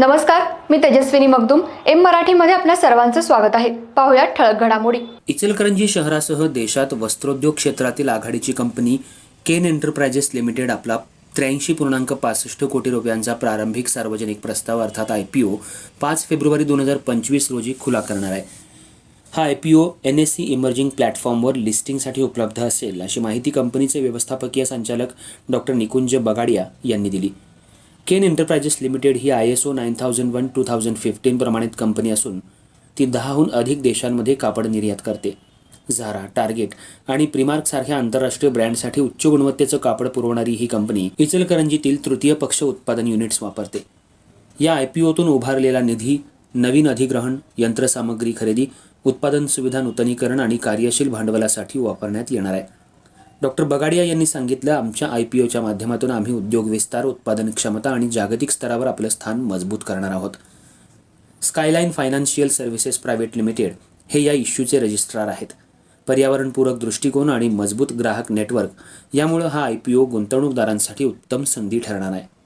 नमस्कार मी तेजस्विनी मगदुम. एम मराठीमध्ये आपल्या सर्वांचं स्वागत आहे. पाहुयात ठळक घडामोडी. इचलकरंजी शहरासह देशात वस्त्रोद्योग क्षेत्रातील आघाडीची कंपनी केन एंटरप्राइजेस लिमिटेड आपला त्र्याऐंशी पूर्णांक पासष्ट कोटी रुपयांचा प्रारंभिक सार्वजनिक प्रस्ताव अर्थात आय पी ओ पाच फेब्रुवारी दोन हजार पंचवीस रोजी खुला करणार आहे. हा I P O N S C emerging प्लॅटफॉर्मवर लिस्टिंगसाठी उपलब्ध असेल अशी माहिती कंपनीचे व्यवस्थापकीय संचालक डॉक्टर निकुंज बगाडिया यांनी दिली. Ken enterprises limited he I S O nine thousand one two thousand fifteen प्रमाणित कंपनी असून ती दहाहून अधिक देशांमध्ये कापड निर्यात करते. झारा टार्गेट आणि प्रिमार्क सारख्या आंतरराष्ट्रीय ब्रँडसाठी उच्च गुणवत्तेचं कापड पुरवणारी ही कंपनी इचलकरंजीतील तृतीय पक्ष उत्पादन युनिट्स वापरते. या आय पी ओतून उभारलेला निधी नवीन अधिग्रहण यंत्रसामग्री खरेदी उत्पादन सुविधा नूतनीकरण आणि कार्यशील भांडवलासाठी वापरण्यात येणार आहे. डॉक्टर बगाडिया यांनी सांगितलं आमच्या आय पी ओच्या माध्यमातून आम्ही उद्योग विस्तार उत्पादन क्षमता आणि जागतिक स्तरावर आपलं स्थान मजबूत करणार आहोत. Skyline financial services private limited हे या इश्यूचे रजिस्ट्रार आहेत. पर्यावरणपूरक दृष्टिकोन आणि मजबूत ग्राहक नेटवर्क यामुळं हा आय पी ओ गुंतवणूकदारांसाठी उत्तम संधी ठरणार आहे.